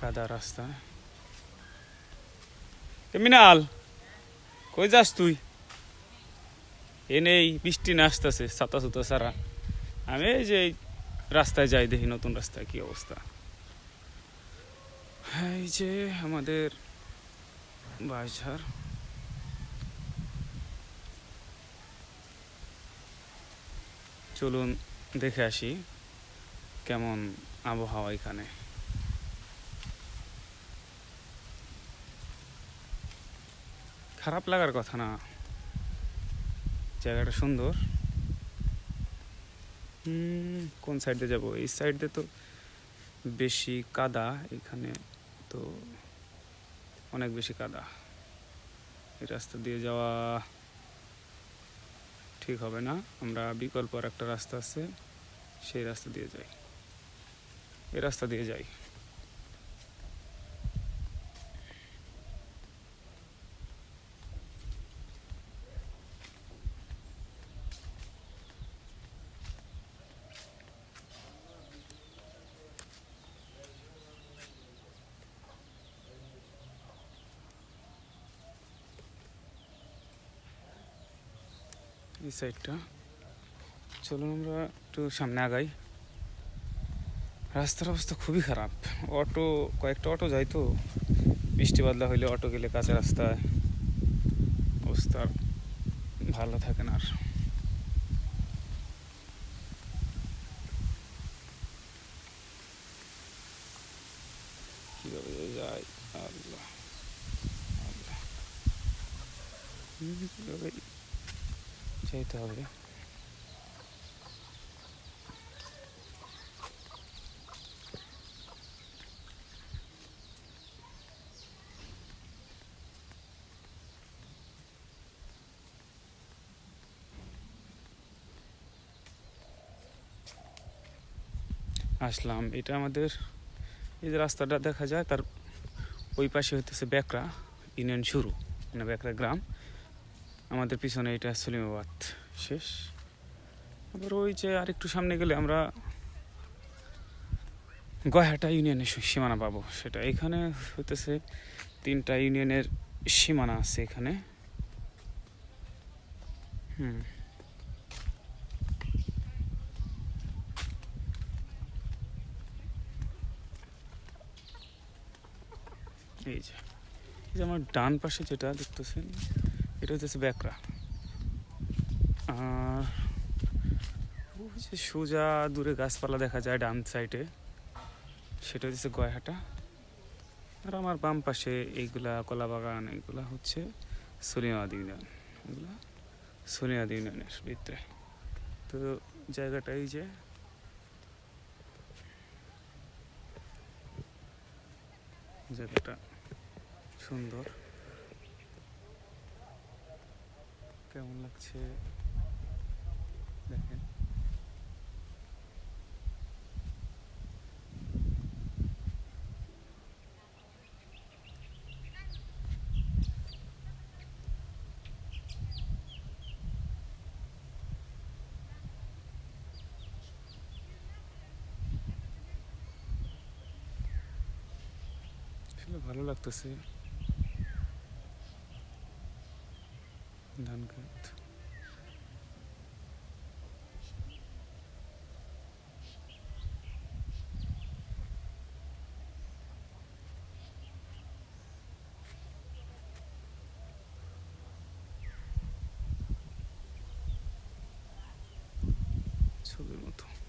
কাদা রাস্তা। মিনাল কই যাস তুই? এনেই বৃষ্টি না আসতেছে ছাতা সুতা সারা আমি এই যে রাস্তায় যাই দেখি নতুন রাস্তায় কি অবস্থা। এই যে আমাদের বাঁশঝাড় চলুন দেখে আসি কেমন আবহাওয়া এখানে। খারাপ লাগার কথা না। জায়গাটা সুন্দর। হুম, কোন সাইড দিয়ে যাব? এই সাইড তো বেশি কাদা এখানে তো অনেক বেশি কাদা। এই রাস্তা দিয়ে যাওয়া ঠিক হবে না। আমরা বিকল্প আর একটা রাস্তা আছে সেই রাস্তা দিয়ে যাই। এই রাস্তা দিয়ে যাই। এই সাইডটা। চলুন আমরা একটু সামনে আগাই। রাস্তার অবস্থা খুবই খারাপ। অটো, কয়েকটা অটো যায় তো। বৃষ্টি বাদলা হইলে অটো গেলে কাঁচা রাস্তায় অবস্থা ভালো থাকে না আর। কীভাবে যে যায়? আল্লাহ আল্লাহ। যেতে হবে। আসলাম। এটা আমাদের এই যে রাস্তাটা দেখা যায়, তার ওই পাশে হইতেছে বেকরা ইউনিয়ন শুরু মানে বেকরা গ্রাম। আমাদের পিছনে এটা সলিমাবাদ। শেষ। আবার ওই যে আরেকটু সামনে গেলে আমরা গয়াটা ইউনিয়নের সীমানা পাবো। সেটা এখানে হইতেছে তিনটা ইউনিয়নের সীমানা আছে এখানে। হুম। এই যে এই যে আমার ডান পাশে যেটা দেখতেছেন এটা হচ্ছে ব্যাকরা। আর যে সোজা দূরে গাছপালা দেখা যায় ডান সাইডে সেটা হচ্ছে গয়াহাটা। আর আমার বাম পাশে এইগুলা কলা বাগান, এইগুলা হচ্ছে সলিমাদ ইউনিয়ন এগুলা সলিমাদ ইউনিয়নের ভিতরে। তো জায়গাটা এই যে। জায়গাটা সুন্দর। কেমন লাগছে? দেখেন। ভালো লাগতেছে। ধান ক্ষেত ছবির মতো।